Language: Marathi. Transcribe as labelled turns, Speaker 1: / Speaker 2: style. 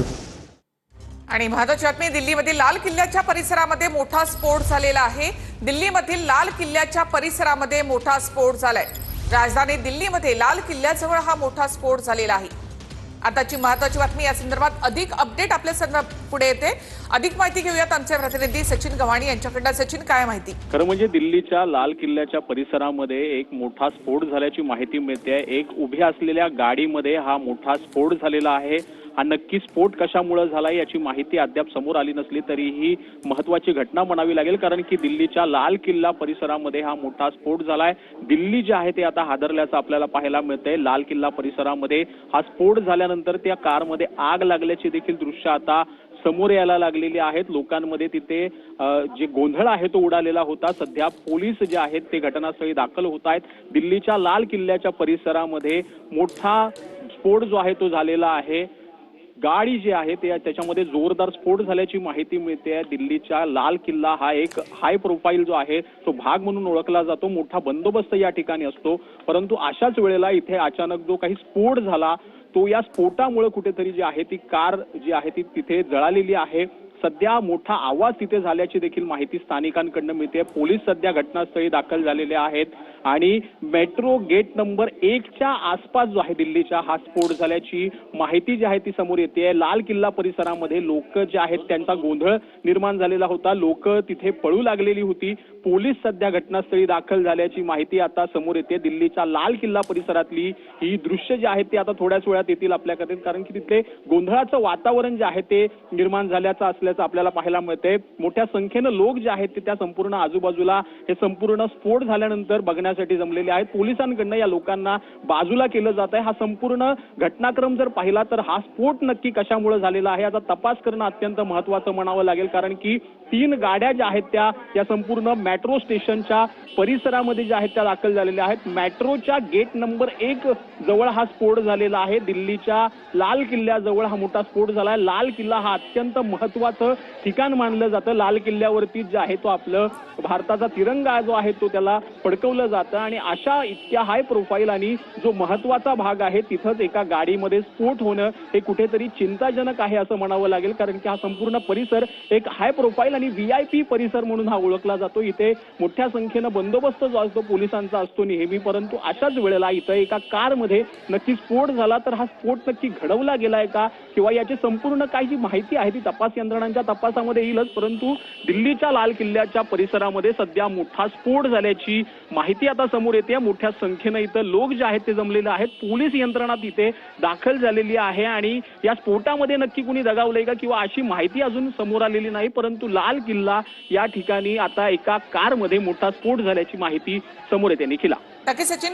Speaker 1: आणि महत्वाची बातमी दिल्लीमधील लाल किल्ल्याच्या परिसरामध्ये मोठा स्फोट झालेला आहे. दिल्लीमधील लाल किल्ल्याच्या परिसरामध्ये मोठा स्फोट झालाय. राजधानी दिल्लीमध्ये लाल किल्ल्याजवळ हा मोठा स्फोट झालेला आहे. आताची महत्वाची बातमी या संदर्भात अधिक अपडेट आपल्या संदर्भ पुढे येते. अधिक माहिती घेऊयात आमचे प्रतिनिधी सचिन गव्हाणी यांच्याकडनं. सचिन काय माहिती?
Speaker 2: खरं म्हणजे दिल्लीच्या लाल किल्ल्याच्या परिसरामध्ये एक मोठा स्फोट झाल्याची माहिती मिळते. एक उभ्या असलेल्या गाडीमध्ये हा मोठा स्फोट झालेला आहे. हा नक्की स्फोट कशामुळे झाला याची माहिती अद्याप समोर आली नसली तरीही महत्वाची घटना म्हणावी लागेल कारण की दिल्लीच्या लाल किल्ला परिसरामध्ये हा मोठा स्फोट झालाय. दिल्ली जे आहे ते आता हादरल्याचं आपल्याला पाहायला मिळतंय. लाल किल्ला परिसरामध्ये हा स्फोट झाल्यानंतर त्या कारमध्ये आग लागल्याची देखील दृश्य आता समोर यायला लागलेली आहेत. लोकांमध्ये तिथे जे गोंधळ आहे तो उडालेला होता. सध्या पोलीस जे आहेत ते घटनास्थळी दाखल होत आहेत. दिल्लीच्या लाल किल्ल्याच्या परिसरामध्ये मोठा स्फोट जो आहे तो झालेला आहे. गाडी जी आहे ते त्याच्यामध्ये जोरदार स्फोट झाल्याची माहिती मिळते. आहे दिल्लीच्या लाल किल्ला हा एक हाय प्रोफाईल जो आहे तो भाग म्हणून ओळखला जातो. मोठा बंदोबस्त या ठिकाणी असतो. परंतु अशाच वेळेला इथे अचानक जो काही स्फोट झाला तो या स्फोटामुळे कुठेतरी जी आहे ती कार जी आहे ती तिथे जळालेली आहे. सध्या मोठा आवाज तिथे झाल्याची देखील माहिती स्थानिकांकडनं मिळते. पोलीस सध्या घटनास्थळी दाखल झालेले आहेत. आणि मेट्रो गेट नंबर एकच्या आसपास जो आहे दिल्लीच्या हा स्फोट झाल्याची माहिती जी आहे ती समोर येते. लाल किल्ला परिसरामध्ये लोक जे आहेत त्यांचा गोंधळ निर्माण झालेला होता. लोक तिथे पळू लागलेली होती. पोलीस सध्या घटनास्थळी दाखल झाल्याची माहिती आता समोर येते. दिल्लीच्या लाल किल्ला परिसरातली ही दृश्य जी आहेत ती आता थोड्याच वेळात येतील आपल्याकडे. कारण की तिथे गोंधळाचं वातावरण जे आहे ते निर्माण झाल्याचं असल्याचं आपल्याला पाहायला मिळते मोठ्या संख्येनं लोक जे आहेत ते त्या संपूर्ण आजूबाजूला हे संपूर्ण स्फोट झाल्यानंतर करण्यासाठी जमलेले आहेत पोलिसांकडनं या लोकांना बाजूला केलं जात आहे. हा संपूर्ण घटनाक्रम जर पाहिला तर हा स्फोट नक्की कशामुळे झालेला आहे? याचा तपास करणं अत्यंत महत्वाचं म्हणावं लागेल. कारण की तीन गाड्या ज्या आहेत त्या या संपूर्ण मेट्रो स्टेशनच्या परिसरामध्ये ज्या आहेत त्या दाखल झालेल्या आहेत. मेट्रोच्या गेट नंबर एक जवळ हा स्फोट झालेला आहे. दिल्लीच्या लाल किल्ल्याजवळ हा मोठा स्फोट झाला आहे लाल किल्ला हा अत्यंत महत्वाचं ठिकाण मानलं जातं. लाल किल्ल्यावरती जे आहे तो आपलं भारताचा तिरंगा जो आहे तो त्याला फडकवलं जात आणि अशा इतक्या हाय प्रोफाईल आणि जो महत्त्वाचा भाग आहे तिथंच एका गाडीमध्ये स्फोट होणं हे कुठेतरी चिंताजनक आहे असं म्हणावं लागेल. कारण की हा संपूर्ण परिसर एक हाय प्रोफाईल आणि व्ही आय पी परिसर म्हणून हा ओळखला जातो. इथे मोठ्या संख्येनं बंदोबस्त जो असतो पोलिसांचा असतो नेहमी. परंतु अशाच वेळेला इथं एका कारमध्ये नक्की स्फोट झाला तर हा स्फोट नक्की घडवला गेलाय का? किंवा याची संपूर्ण काही जी माहिती आहे ती तपास यंत्रणांच्या तपासामध्ये येईलच. परंतु दिल्लीच्या लाल किल्ल्याच्या परिसरामध्ये सध्या मोठा स्फोट झाल्याची माहिती आता समोर येते. मोठ्या संख्येनं इथं लोक जे आहेत ते जमलेले आहेत. पोलीस यंत्रणा तिथे दाखल झालेली आहे आणि या स्फोटामध्ये नक्की कुणी दगावलंय का किंवा अशी माहिती अजून समोर आलेली नाही परंतु लाल किल्ला या ठिकाणी आता एका कारमध्ये मोठा स्फोट झाल्याची माहिती समोर येते. निखिला.
Speaker 1: सचिन